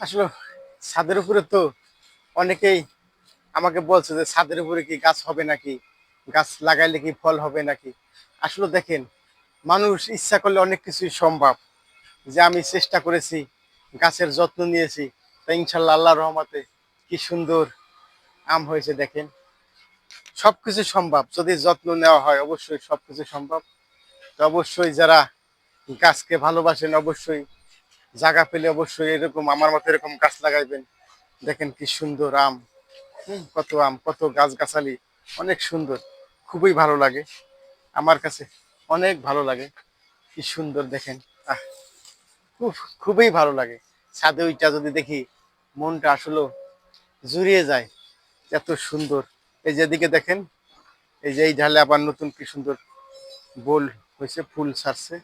আসলে ছাদের উপরে তো অনেকেই আমাকে বলছে যে ছাদের উপরে কি গাছ হবে নাকি? গাছ লাগাইলে কি ফল হবে নাকি? আসলে দেখেন, মানুষ ইচ্ছা করলে অনেক কিছুই সম্ভব। যে আমি চেষ্টা করেছি, গাছের যত্ন নিয়েছি, তা ইনশাল্লাহ আল্লাহ রহমতে কি সুন্দর আম হয়েছে দেখেন। সবকিছু সম্ভব। যদি যত্ন নেওয়া হয়, অবশ্যই সব কিছু সম্ভব। তো অবশ্যই যারা গাছকে ভালোবাসেন, অবশ্যই জায়গা পেলে অবশ্যই এরকম, আমার মতো এরকম গাছ লাগাইবেন। দেখেন কি সুন্দর আম কত আম, কত গাছগাছালি, অনেক সুন্দর, খুবই ভালো লাগে। আমার কাছে অনেক ভালো লাগে, কি সুন্দর দেখেন খুব খুবই ভালো লাগে। ছাদে ওইটা যদি দেখি, মনটা আসলে জুড়িয়ে যায়, এত সুন্দর। এই যেদিকে দেখেন, এই যে এই ঢালে আবার নতুন কি সুন্দর বোল হয়েছে, ফুল ছাড়ছে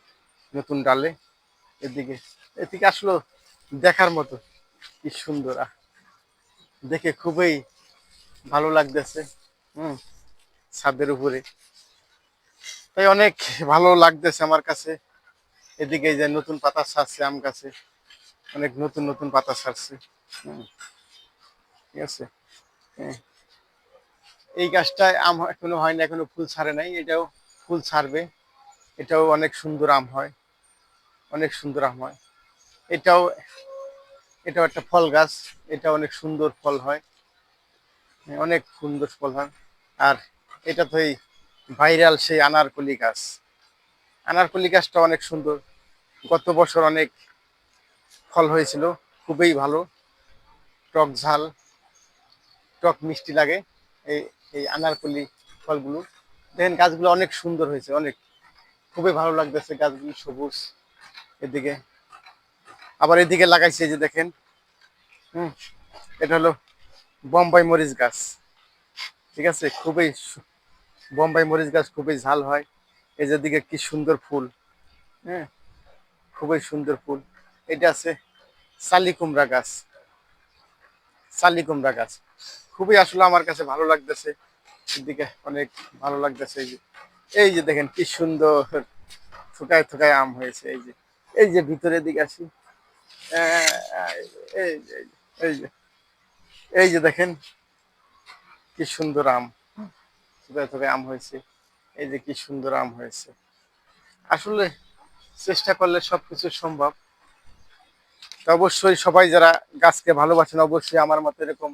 নতুন ডালে। এদিকে। এদিকে আসলো দেখার মতো। কি সুন্দর দেখে খুবই ভালো লাগতেছে হুম ছাদের উপরে। তাই অনেক ভালো লাগতেছে আমার কাছে। এদিকে যে নতুন পাতা ছাড়ছে আম গাছে। অনেক নতুন নতুন পাতা হুম, ঠিক আছে? হ্যাঁ। এই গাছটায় আম এখনও হয় না এখনও ফুল ছাড়ে নাই। এটাও ফুল ছাড়বে। এটাও অনেক সুন্দর আম হয়। অনেক সুন্দর আম হয়। এটাও এটাও একটা ফল গাছ, এটা অনেক সুন্দর ফল হয়। অনেক সুন্দর ফল হয়। আর এটা তো এই ভাইরাল সেই আনারকলি গাছ। আনারকলি গাছটা অনেক সুন্দর। গত বছর অনেক ফল হয়েছিল, খুবই ভালো। টক ঝাল, টক মিষ্টি লাগে এই এই আনারকলি ফলগুলো। দেখেন গাছগুলো অনেক সুন্দর হয়েছে, অনেক। খুবই ভালো লাগতেছে গাছগুলি সবুজ। এদিকে। আবার এদিকে লাগাইছে যে দেখেন। হুম, এটা হলো বোম্বাই মরিচ গাছ। ঠিক আছে? খুবই বোম্বাই মরিচ গাছ খুবই ঝাল হয়। এই যে দিকে কি সুন্দর ফুল। হ্যাঁ খুবই সুন্দর ফুল। এটা আছে শালি কুমড়া গাছ। শালি কুমড়া গাছ। খুবই আসলে আমার কাছে ভালো লাগতেছে। এদিকে অনেক ভালো লাগতেছে এই যে। এই যে দেখেন কি সুন্দর। থুকায় থুকায় আম হয়েছে এই যে। এই যে ভিতরের দিকে আসি। এই যে এই যে এই যে দেখেন কি সুন্দর আম। থুকায় আম হয়েছে? এই যে কি সুন্দর আম হয়েছে। আসলে চেষ্টা করলে সবকিছু সম্ভব। অবশ্যই সবাই যারা গাছকে ভালোবাসেন, অবশ্যই আমার মতো এরকম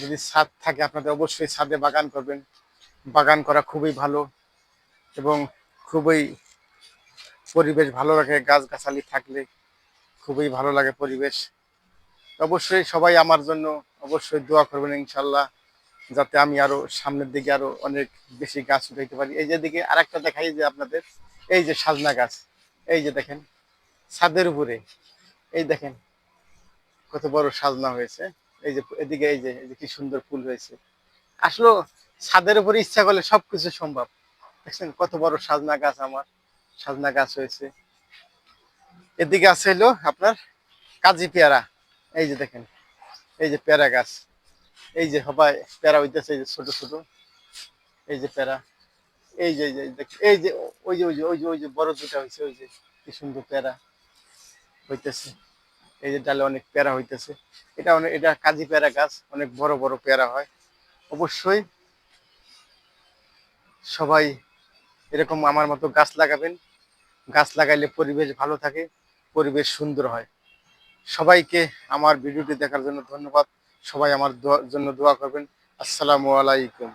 যদি ছাদ থাকে, আপনাদের অবশ্যই ছাদে বাগান করবেন। বাগান করা খুবই ভালো এবং খুবই পরিবেশ ভালো লাগে, গাছগাছালি থাকলে খুবই ভালো লাগে পরিবেশ। অবশ্যই সবাই আমার জন্য অবশ্যই দোয়া করবেন ইনশাল্লাহ, যাতে আমি আরও সামনের দিকে আরও অনেক বেশি গাছ উঠাইতে পারি। এই যে দিকে আরেকটা দেখাই যে আপনাদের, এই যে সাজনা গাছ, এই যে দেখেন, ছাদের উপরে, এই দেখেন কত বড় সাজনা হয়েছে। এই যে এদিকে, এই যে এই যে কি সুন্দর ফুল হয়েছে। আসলে ছাদের উপরে ইচ্ছা করলে সবকিছু সম্ভব। দেখছেন কত বড় সাজনা গাছ আমার। সাজনা গাছ হয়েছে। এদিকে আছে হলো আপনার কাজী পেয়ারা। এই যে দেখেন, এই যে পেয়ারা গাছ। এই যে সবাই পেয়ারা হইতেছে, এই যে ছোট ছোট। এই যে পেয়ারা। এই যে এই যে ওই যে ওই যে ওই যে ওই যে বড় দুটা হয়েছে, ওই যে, কি সুন্দর পেয়ারা হইতেছে। এই যে ডালে অনেক পেয়ারা হইতেছে। এটা অনেক, এটা কাজী পেয়ারা গাছ, অনেক বড় বড় পেয়ারা হয়। অবশ্যই সবাই এরকম আমার মতো গাছ লাগাবেন। গাছ লাগাইলে পরিবেশ ভালো থাকে, পরিবেশ সুন্দর হয়। সবাইকে আমার ভিডিওটি দেখার জন্য ধন্যবাদ। সবাই আমার জন্য দোয়া করবেন। আসসালামু আলাইকুম।